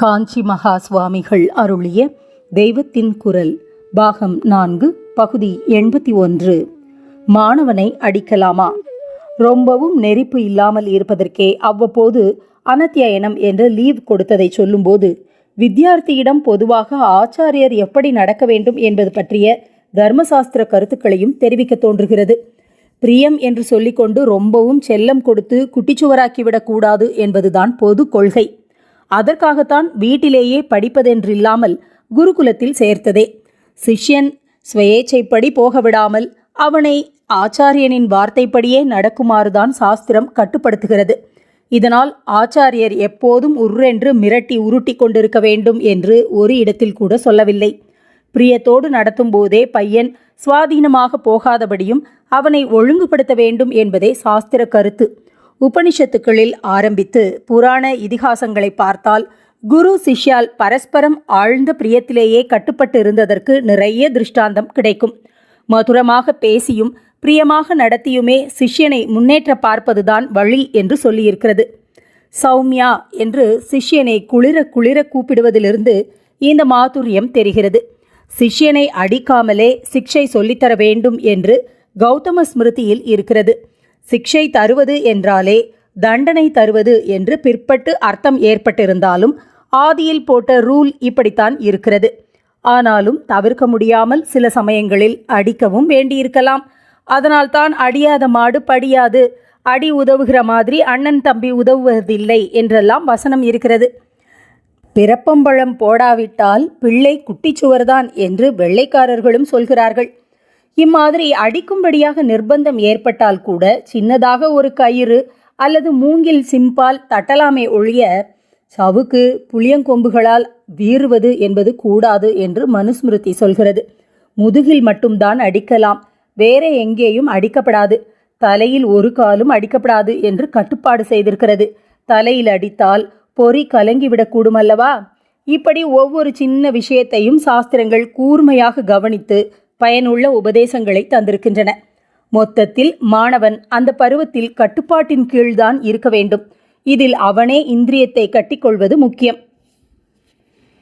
காஞ்சி மகா சுவாமிகள் அருளிய தெய்வத்தின் குரல் பாகம் நான்கு பகுதி எண்பத்தி ஒன்று. மாணவனை அடிக்கலாமா? ரொம்பவும் நெரிப்பு இல்லாமல் இருப்பதற்கே அவ்வப்போது அனத்தியனம் என்று லீவ் கொடுத்ததை சொல்லும்போது வித்தியார்த்தியிடம் பொதுவாக ஆச்சாரியர் எப்படி நடக்க வேண்டும் என்பது பற்றிய தர்மசாஸ்திர கருத்துக்களையும் தெரிவிக்க தோன்றுகிறது. பிரியம் என்று சொல்லிக்கொண்டு ரொம்பவும் செல்லம் கொடுத்து குட்டிச்சுவராக்கிவிடக்கூடாது என்பதுதான் பொது கொள்கை. அதற்காகத்தான் வீட்டிலேயே படிப்பதென்றில்லாமல் குருகுலத்தில் சேர்த்ததே. சிஷ்யன் சுயேச்சைப்படி போக விடாமல் அவனை ஆச்சாரியனின் வார்த்தைப்படியே நடக்குமாறுதான் சாஸ்திரம் கட்டுப்படுத்துகிறது. இதனால் ஆச்சாரியர் எப்போதும் உர்ரென்று மிரட்டி உருட்டி கொண்டிருக்க வேண்டும் என்று ஒரு இடத்தில் கூட சொல்லவில்லை. பிரியத்தோடு நடத்தும் போதே பையன் சுவாதீனமாக போகாதபடியும் அவனை ஒழுங்குபடுத்த வேண்டும் என்பதே சாஸ்திர கருத்து. உபனிஷத்துக்களில் ஆரம்பித்து புராண இதிகாசங்களை பார்த்தால் குரு சிஷ்யால் பரஸ்பரம் ஆழ்ந்த பிரியத்திலேயே கட்டுப்பட்டு இருந்ததற்கு நிறைய திருஷ்டாந்தம் கிடைக்கும். மதுரமாக பேசியும் பிரியமாக நடத்தியுமே சிஷ்யனை முன்னேற்ற பார்ப்பதுதான் வழி என்று சொல்லியிருக்கிறது. சௌமியா என்று சிஷ்யனை குளிர குளிர கூப்பிடுவதிலிருந்து இந்த மாதுரியம் தெரிகிறது. சிஷ்யனை அடிக்காமலே சிக்ஷை சொல்லித்தர வேண்டும் என்று கௌதம ஸ்மிருதியில் இருக்கிறது. சிக்ஷை தருவது என்றாலே தண்டனை தருவது என்று பிற்பட்டு அர்த்தம் ஏற்பட்டிருந்தாலும் ஆதியில் போட்ட ரூல் இப்படித்தான் இருக்கிறது. ஆனாலும் தவிர்க்க முடியாமல் சில சமயங்களில் அடிக்கவும் வேண்டியிருக்கலாம். அதனால்தான் அடியாத மாடு படியாது அடி உதவுகிற மாதிரி அண்ணன் தம்பி உதவுவதில்லை என்றெல்லாம் வசனம் இருக்கிறது. பிறப்பம்பழம் போடாவிட்டால் பிள்ளை குட்டிச்சுவர்தான் என்று வெள்ளைக்காரர்களும் சொல்கிறார்கள். இம்மாதிரி அடிக்கும்படியாக நிர்பந்தம் ஏற்பட்டால் கூட சின்னதாக ஒரு கயிறு அல்லது மூங்கில் சிம்பால் தட்டலாமே ஒழிய சவுக்கு புளியங்கொம்புகளால் வீறுவது என்பது கூடாது என்று மனுஸ்மிருதி சொல்கிறது. முதுகில் மட்டும்தான் அடிக்கலாம். வேற எங்கேயும் அடிக்கப்படாது. தலையில் ஒரு காலும் அடிக்கப்படாது என்று கட்டுப்பாடு செய்திருக்கிறது. தலையில் அடித்தால் பொறி கலங்கிவிடக்கூடும் அல்லவா? இப்படி ஒவ்வொரு சின்ன விஷயத்தையும் சாஸ்திரங்கள் கூர்மையாக கவனித்து பயனுள்ள உபதேசங்களை தந்திருக்கின்றன. மொத்தத்தில் மாணவன் அந்த பருவத்தில் கட்டுப்பாட்டின் கீழ்தான் இருக்க வேண்டும். இதில் அவனே இந்திரியத்தை கட்டிக்கொள்வது முக்கியம்.